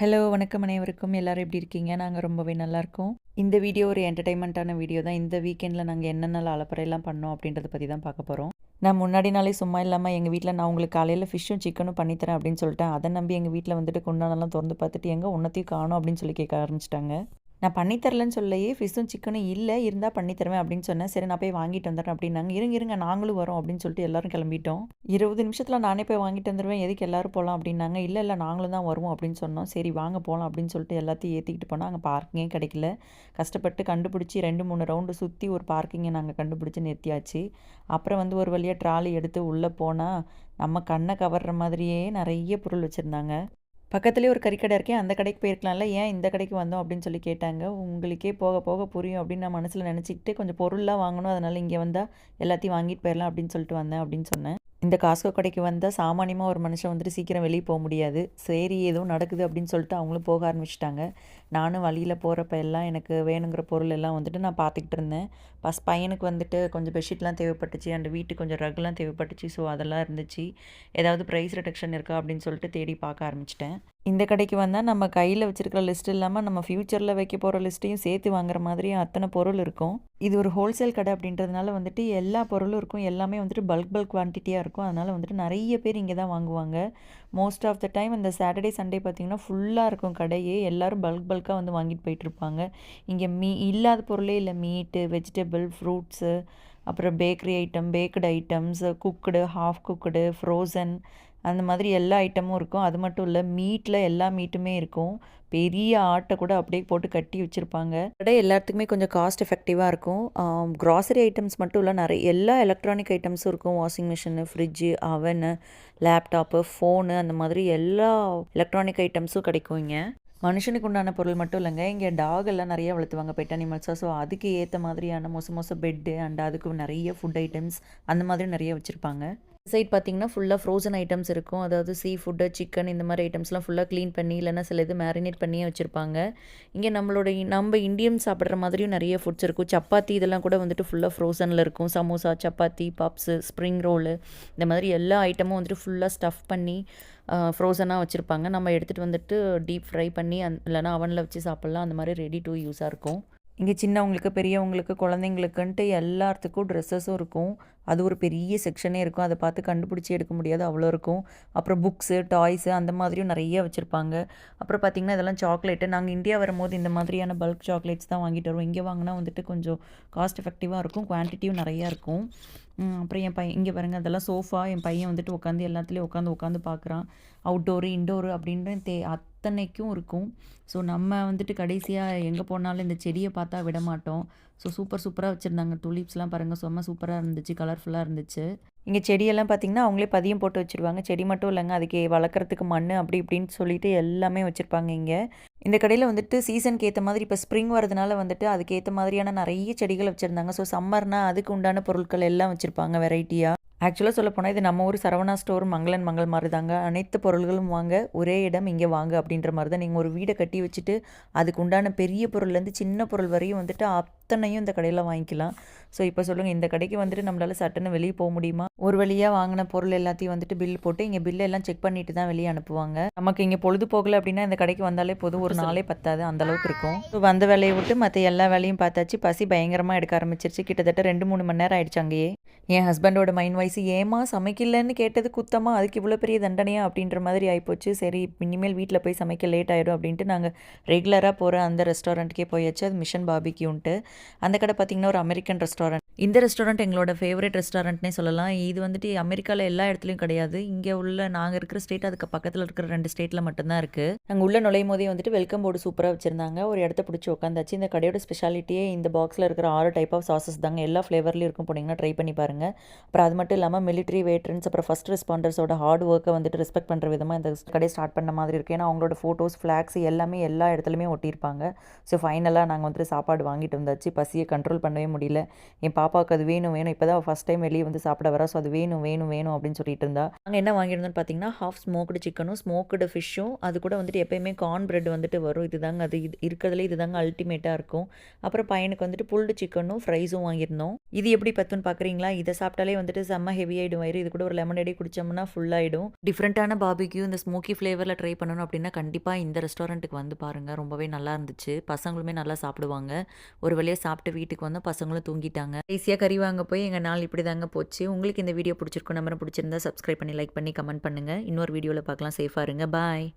Hello வணக்கம் அனைவருக்கும். எல்லோரும் எப்படி இருக்கீங்க? நாங்கள் ரொம்பவே நல்லாயிருக்கோம் இந்த வீடியோ ஒரு என்டர்டைன்மெண்ட்டான வீடியோ தான். இந்த வீக்கெண்டில் நாங்கள் என்னென்ன அலப்பறையெல்லாம் பண்ணோம் அப்படின்றத பற்றி தான் பார்க்க போகிறோம் நான் முன்னாடி நாளே சும்மா இல்லாமல் எங்கள் வீட்டில் நான் உங்களுக்கு காலையில் ஃபிஷ்ஷும் சிக்கனும் பண்ணித்தரேன் அப்படின்னு சொல்லிட்டேன். அதை நம்பி எங்கள் வீட்டில் வந்துட்டு குண்டானெல்லாம் திறந்து பார்த்துட்டு எங்கே உன்னத்தையும் காணும் அப்படின்னு சொல்லி கேட்க ஆரம்பிச்சிட்டாங்க. நான் பண்ணித்தரலன்னு சொல்லையே ஃபிஷ்ஷும் சிக்கனும் இல்லை இருந்தால் பண்ணித்தருவேன் அப்படின்னு சொன்னேன். சரி நான் போய் வாங்கிட்டு வந்துடுறேன் அப்படின்னாங்க. இருங்க இருங்க நாங்களும் வரோம் அப்படின்னு சொல்லிட்டு எல்லாரும் கிளம்பிட்டோம். இருபது நிமிஷத்தில் நானே போய் வாங்கிட்டு வந்துடுவேன் எதுக்கு எல்லோரும் போகலாம் அப்படின்னாங்க. இல்லை இல்லை நாங்களும் தான் வருவோம் அப்படின்னு சொன்னோம். சரி வாங்க போகலாம் அப்படின்னு சொல்லிட்டு எல்லாத்தையும் ஏற்றிக்கிட்டு போனால் அங்கே பார்க்கிங்கே கிடைக்கல. கஷ்டப்பட்டு கண்டுபிடிச்சி ரெண்டு மூணு ரவுண்டு சுற்றி ஒரு பார்க்கிங்கை நாங்கள் கண்டுபிடிச்சி நிறுத்தியாச்சு. அப்புறம் வந்து ஒரு வழியாக ட்ராலி எடுத்து உள்ளே போனால் நம்ம கண்ணை கவர்ற மாதிரியே நிறைய பொருள் வச்சுருந்தாங்க. பக்கத்துலேயே ஒரு கறிக்கடை இருக்கே அந்த கடைக்கு போயிருக்கலாம்ல ஏன் இந்த கடைக்கு வந்தோம் அப்படின்னு சொல்லி கேட்டாங்க. உங்களுக்கே போக போக புரியும் அப்படின்னு நான் மனசில் நினச்சிக்கிட்டு கொஞ்சம் பொருள்லாம் வாங்கணும் அதனால் இங்கே வந்தால் எல்லாத்தையும் வாங்கிட்டு போயிடலாம் அப்படின்னு சொல்லிட்டு வந்தேன் அப்படின்னு சொன்னேன். இந்த காஸ்கோ கடைக்கு வந்தால் சாமானியமாக ஒரு மனுஷன் வந்துட்டு சீக்கிரம் வெளியே போக முடியாது. சரி எதுவும் நடக்குது அப்படின்னு சொல்லிட்டு அவங்களும் போக ஆரம்பிச்சிட்டாங்க. நானும் வழியில் போகிறப்ப எல்லாம் எனக்கு வேணுங்கிற பொருள் எல்லாம் வந்துட்டு நான் பார்த்துக்கிட்டு இருந்தேன். பஸ் பையனுக்கு வந்துட்டு கொஞ்சம் பெட்ஷீட்லாம் தேவைப்பட்டுச்சு. அண்ட் வீட்டுக்கு கொஞ்சம் ரகுலாம் தேவைப்பட்டுச்சு. ஸோ அதெல்லாம் இருந்துச்சு. ஏதாவது ப்ரைஸ் ரிடக்ஷன் இருக்கா அப்படின்னு சொல்லிட்டு தேடி பார்க்க ஆரம்பிச்சிட்டேன். இந்த கடைக்கு வந்தால் நம்ம கையில் வச்சுருக்கிற லிஸ்ட் இல்லாமல் நம்ம ஃப்யூச்சரில் வைக்க போகிற லிஸ்ட்டையும் சேர்த்து வாங்குற மாதிரி அத்தனை பொருள் இருக்கும். இது ஒரு ஹோல்சேல் கடை அப்படின்றதுனால வந்துட்டு எல்லா பொருளும் இருக்கும். எல்லாமே வந்துட்டு பல்க் பல்க் குவான்டிட்டியாக இருக்கும். அதனால் வந்துட்டு நிறைய பேர் இங்கே தான் வாங்குவாங்க. மோஸ்ட் ஆஃப் த டைம் இந்த சாட்டர்டே சண்டே பார்த்திங்கன்னா ஃபுல்லாக இருக்கும் கடையே. எல்லோரும் பல்க் பல்காக வந்து வாங்கிட்டு போயிட்டுருப்பாங்க இங்கே மீ இல்லாத பொருளே இல்லை. மீட்டு வெஜிடபிள் ஃப்ரூட்ஸு அப்புறம் bakery item baked items cooked half cooked frozen அந்த மாதிரி எல்லா ஐட்டமும் இருக்கும். அது மட்டும் இல்லை மீட்டில் எல்லா மீட்டுமே இருக்கும். பெரிய ஆட்டை கூட அப்படியே போட்டு கட்டி வச்சுருப்பாங்க. கடை எல்லாத்துக்குமே கொஞ்சம் காஸ்ட் எஃபெக்டிவாக இருக்கும். க்ராசரி ஐட்டம்ஸ் மட்டும் இல்லை நிறைய எல்லா எலக்ட்ரானிக் ஐட்டம்ஸும் இருக்கும். Washing machine fridge oven laptop phone அந்த மாதிரி எல்லா எலக்ட்ரானிக் ஐட்டம்ஸும் கிடைக்கும் இங்கே. மனுஷனுக்கு உண்டான பொருள் மட்டும் இல்லைங்க. இங்கே டாக் எல்லாம் நிறைய வளர்த்துவாங்க பெட் அனிமல்ஸாக ஸோ அதுக்கு ஏற்ற மாதிரியான மோச மோச பெட்டு அண்ட் அதுக்கு நிறைய ஃபுட் ஐட்டம்ஸ் அந்த மாதிரி நிறைய வச்சுருப்பாங்க. சைட் பார்த்திங்கன்னா ஃபுல்லாக ஃப்ரோசன் ஐட்டம்ஸ் இருக்கும். அதாவது சீ ஃபுட்டு சிக்கன் இந்த மாதிரி ஐட்டம்ஸ்லாம் ஃபுல்லாக க்ளீன் பண்ணி இல்லைன்னா சில இது மேரினேட் பண்ணியே வச்சுருப்பாங்க. இங்கே நம்மளோட நம்ம இந்தியன் சாப்பிட்ற மாதிரியும் நிறைய ஃபுட்ஸ் இருக்கும். சப்பாத்தி இதெல்லாம் கூட வந்துட்டு ஃபுல்லாக ஃப்ரோசனில் இருக்கும். Samosa chapati puffs spring roll இந்த மாதிரி எல்லா ஐட்டமும் வந்துட்டு ஃபுல்லாக ஸ்டஃப் பண்ணி ஃப்ரோசனாக வச்சுருப்பாங்க. நம்ம எடுத்துகிட்டு வந்துட்டு டீப் ஃப்ரை பண்ணி அந் இல்லைனா அவனில் வச்சு சாப்பிட்லாம். அந்த மாதிரி ரெடி டு யூஸாக இருக்கும். இங்கே சின்னவங்களுக்கு பெரியவங்களுக்கு குழந்தைங்களுக்குன்ட்டு எல்லாத்துக்கும் ட்ரெஸ்ஸஸும் இருக்கும். அது ஒரு பெரிய செக்ஷனே இருக்கும். அதை பார்த்து கண்டுபிடிச்சி எடுக்க முடியாது. அவ்வளோ இருக்கும். அப்புறம் புக்ஸு டாய்ஸு அந்த மாதிரியும் நிறைய வச்சுருப்பாங்க. அப்புறம் பார்த்திங்கன்னா இதெல்லாம் சாக்லேட்டு நாங்கள் இந்தியா வரும்போது இந்த மாதிரியான பல்க் சாக்லேட்ஸ் தான் வாங்கிட்டு வருவோம். இங்கே வாங்கினா வந்துட்டு கொஞ்சம் காஸ்ட் எஃபெக்டிவாக இருக்கும். குவான்டிட்டியும் நிறையா இருக்கும். அப்புறம் என் பையன் இங்கே பாருங்கள் அதெல்லாம் சோஃபா என் பையன் வந்துட்டு உட்காந்து எல்லாத்துலேயும் உட்காந்து உட்காந்து பார்க்குறான். அவுட்டோரு இன்டோரு அப்படின்ற தே அத்தனைக்கும் இருக்கும். ஸோ நம்ம வந்துட்டு கடைசியாக எங்கே போனாலும் இந்த செடியை பார்த்தா விட மாட்டோம். ஸோ சூப்பர் சூப்பராக வச்சுருந்தாங்க. டூலிப்ஸ்லாம் பாருங்கள் செம்ம சூப்பராக இருந்துச்சு கலர்ஃபுல்லாக இருந்துச்சு. இங்கே செடியெல்லாம் பார்த்திங்கன்னா அவங்களே பதியம் போட்டு வச்சுருவாங்க. செடி மட்டும் இல்லைங்க அதுக்கு வளர்க்குறதுக்கு மண் அப்படி இப்படின்னு சொல்லிட்டு எல்லாமே வச்சுருப்பாங்க இங்கே. இந்த கடையில் வந்துட்டு சீசனுக்கு ஏற்ற மாதிரி இப்போ ஸ்ப்ரிங் வரதுனால வந்துட்டு அதுக்கேற்ற மாதிரியான நிறைய செடிகள் வச்சுருந்தாங்க. ஸோ சம்மர்னால் அதுக்கு உண்டான பொருட்கள் எல்லாம் வச்சுருப்பாங்க வெரைட்டியாக ஆக்சுவலாக சொல்லப்போனால் இது நம்ம ஊர் சரவணா ஸ்டோர் மங்களன் மங்கள் மாதிரி தாங்க. அனைத்து பொருள்களும் வாங்க ஒரே இடம் இங்கே வாங்க அப்படின்ற மாதிரி தான் நீங்கள் ஒரு வீடை கட்டி வச்சுட்டு அதுக்கு உண்டான பெரிய பொருள்லேருந்து சின்ன பொருள் வரையும் வந்துட்டு அத்தனையும் இந்த கடையில் வாங்கிக்கலாம். ஸோ இப்போ சொல்லுங்கள் இந்த கடைக்கு வந்துட்டு நம்மளால் சட்டுன்னு வெளியே போக முடியுமா? ஒரு வழியாக வாங்கின பொருள் எல்லாத்தையும் வந்துட்டு பில் போட்டு இங்கே பில்லு எல்லாம் செக் பண்ணிட்டு தான் வெளியே அனுப்புவாங்க. நமக்கு இங்கே பொழுது போகல அப்படின்னா இந்த கடைக்கு வந்தாலே போதும். ஒரு நாளே பத்தாது அந்த அளவுக்கு இருக்கும். ஸோ வந்த வேலையை விட்டு மற்ற எல்லா வேலையும் பார்த்தாச்சு. பசி பயங்கரமாக எடுக்க ஆரம்பிச்சிருச்சு. கிட்டத்தட்ட ரெண்டு மூணு மணி நேரம் ஆயிடுச்சு அங்கேயே. என் ஹஸ்பண்டோட மைண்ட் வாய்ஸ் ஏமா சமைக்கலன்னு கேட்டது குத்தமாக அதுக்கு இவ்வளோ பெரிய தண்டனையா அப்படின்ற மாதிரி ஆகிப்போச்சு சரி இனிமேல் வீட்டில் போய் சமைக்க லேட் ஆகிடும் அப்படின்ட்டு நாங்கள் ரெகுலராக போகிற அந்த ரெஸ்டாரண்ட்டுக்கே போயாச்சு. அது மிஷன் பாபிக்யூன்ட்டு அந்த கடை பார்த்திங்கன்னா ஒரு அமெரிக்கன் ரெஸ்டாரண்ட் இந்த ரெஸ்டாரண்ட் எங்களோட ஃபேவரட் ரெஸ்டாரண்ட்னே சொல்லலாம். இது வந்துட்டு அமெரிக்காவில் எல்லா இடத்துலையும் கிடையாது. இங்கே உள்ள நாங்கள் இருக்கிற ஸ்டேட் அதுக்கு பக்கத்தில் இருக்கிற ரெண்டு ஸ்டேட்டில் மட்டும்தான் இருக்குது நாங்கள் உள்ள நுழையும் போதே வந்துட்டு வெல்கம் போர்டு சூப்பராக வச்சுருந்தாங்க. ஒரு இடத்த பிடிச்சி உட்காந்தாச்சு இந்த கடையோட ஸ்பெஷாலிட்டியே இந்த பாக்ஸில் இருக்கிற ஆறு டைப் ஆஃப் சாசஸ் தாங்க. எல்லா ஃப்ளேவர்லையும் இருக்கும் போனீங்கன்னா ட்ரை பண்ணி பாருங்கள் அப்புறம் அது மட்டும் இல்லாமல் மிலிட்ரி வேட்ரன்ஸ் அப்புறம் ஃபஸ்ட் ரெஸ்பாண்டர்ஸோட ஹார்ட் ஒர்க்கை வந்துட்டு ரெஸ்பெக்ட் பண்ணுற விதமாக இந்த கடையை ஸ்டார்ட் பண்ண மாதிரி இருக்குது ஏன்னா அவங்களோட ஃபோட்டோஸ் ஃப்ளாக்ஸ் எல்லாமே எல்லா இடத்துலையுமே ஒட்டியிருப்பாங்க. ஸோ ஃபைனலாக நாங்கள் வந்துட்டு சாப்பாடு வாங்கிட்டு வந்தாச்சு. வச்சு பசியை கண்ட்ரோல் பண்ணவே முடியல. என் பாப்பாவுக்கு அது வேணும் வேணும். இப்போ தான் ஃபஸ்ட் டைம் வெளியே வந்து சாப்பிட வரா. ஸோ அது வேணும் வேணும் வேணும் அப்படின்னு சொல்லிட்டு இருந்தா. நாங்கள் என்ன வாங்கியிருந்தோம்னு பார்த்தீங்கன்னா ஹாஃப் ஸ்மோக்டு சிக்கனும் ஸ்மோக்டு ஃபிஷ்ஷும் அது கூட வந்துட்டு எப்பயுமே கார்ன் பிரெட் வந்துட்டு வரும். இதுதாங்க அது இது இருக்கிறதுல இதுதாங்க அல்டிமேட்டாக இருக்கும். அப்புறம் பையனுக்கு வந்துட்டு புல்டு சிக்கனும் ஃப்ரைஸும் வாங்கியிருந்தோம். இது எப்படி பத்துன்னு பார்க்குறீங்களா இதை சாப்பிட்டாலே வந்துட்டு செம்ம ஹெவி ஆகிடும் வயிறு. இது கூட ஒரு லெமன் அடி குடிச்சோம்னா ஃபுல்லாகிடும் டிஃப்ரெண்ட்டான பாபிக்யூ இந்த ஸ்மோக்கி ஃப்ளேவரில் ட்ரை பண்ணணும் அப்படின்னா கண்டிப்பாக இந்த ரெஸ்டாரண்ட்டுக்கு வந்து பாருங்கள் ரொம்பவே நல்லா இருந்துச்சு. பசங்களுமே நல்லா சாப்பிடுவாங்க. ஒரு வழியாக சாப்பிட்டு வீட்டுக்கு வந்து பசங்களும் தூங்கிட்டாங்க. ஈஸியாக கறி வாங்க போய் எங்கள் நாள் இப்படி தாங்க போச்சு. உங்களுக்கு இந்த வீடியோ பிடிச்சிருக்கும் நம்பரை பிடிச்சிருந்தா சப்ஸ்கிரைப் பண்ணி லைக் பண்ணி கமெண்ட் பண்ணுங்கள் இன்னொரு வீடியோவில் பார்க்கலாம். சேஃபாக இருங்க. பாய்